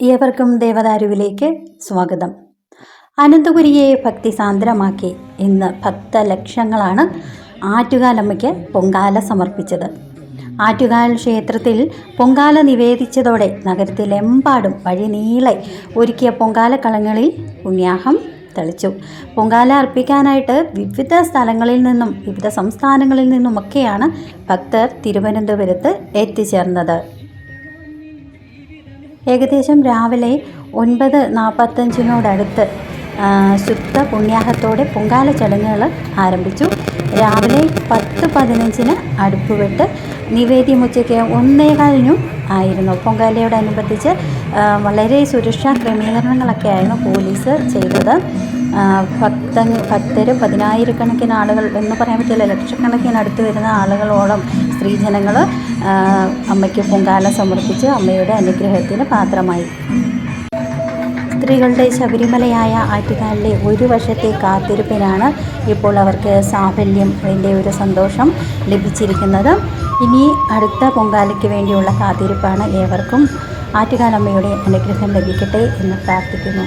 ഏവർക്കും ദേവദാരുവിലേക്ക് സ്വാഗതം. അനന്തപുരിയെ ഭക്തിസാന്ദ്രമാക്കി ഇന്ന് ഭക്തലക്ഷങ്ങളാണ് ആറ്റുകാലമ്മയ്ക്ക് പൊങ്കാല സമർപ്പിച്ചത്. ആറ്റുകാൽ ക്ഷേത്രത്തിൽ പൊങ്കാല നിവേദിച്ചതോടെ നഗരത്തിലെമ്പാടും വഴി നീളെ ഒരുക്കിയ പൊങ്കാലക്കളങ്ങളിൽ പുണ്യാഹം തെളിച്ചു. പൊങ്കാല അർപ്പിക്കാനായിട്ട് വിവിധ സ്ഥലങ്ങളിൽ നിന്നും വിവിധ സംസ്ഥാനങ്ങളിൽ നിന്നുമൊക്കെയാണ് ഭക്തർ തിരുവനന്തപുരത്ത് എത്തിച്ചേർന്നത്. ഏകദേശം രാവിലെ ഒൻപത് നാൽപ്പത്തഞ്ചിനോടടുത്ത് ശുദ്ധ പുണ്യാഹത്തോടെ പൊങ്കാല ചടങ്ങുകൾ ആരംഭിച്ചു. രാവിലെ പത്ത് പതിനഞ്ചിന് അടുപ്പ് വെട്ട് നിവേദ്യം ഉച്ചയ്ക്ക് ഒന്നേകാലിനും ആയിരുന്നു. പൊങ്കാലയോടനുബന്ധിച്ച് വളരെ സുരക്ഷാ ക്രമീകരണങ്ങളൊക്കെ ആയിരുന്നു പോലീസ് ചെയ്തത്. ഭക്ത ഭക്തർ പതിനായിരക്കണക്കിന് ആളുകൾ എന്ന് പറയാൻ പറ്റില്ല. ലക്ഷക്കണക്കിന് അടുത്ത് വരുന്ന ആളുകളോളം സ്ത്രീജനങ്ങൾ അമ്മയ്ക്ക് പൊങ്കാല സമർപ്പിച്ച് അമ്മയുടെ അനുഗ്രഹത്തിന് പാത്രമായി. സ്ത്രീകളുടെ ശബരിമലയായ ആറ്റുകാലിലെ ഒരു വർഷത്തെ കാത്തിരിപ്പിനാണ് ഇപ്പോൾ അവർക്ക് സാഫല്യം അതിന്റെ ഒരു സന്തോഷം ലഭിച്ചിരിക്കുന്നത്. ഇനി അടുത്ത പൊങ്കാലയ്ക്ക് വേണ്ടിയുള്ള കാത്തിരിപ്പാണ് ഏവർക്കും ആറ്റുകാലമ്മയുടെ അനുഗ്രഹം ലഭിക്കട്ടെ എന്ന് പ്രാർത്ഥിക്കുന്നു.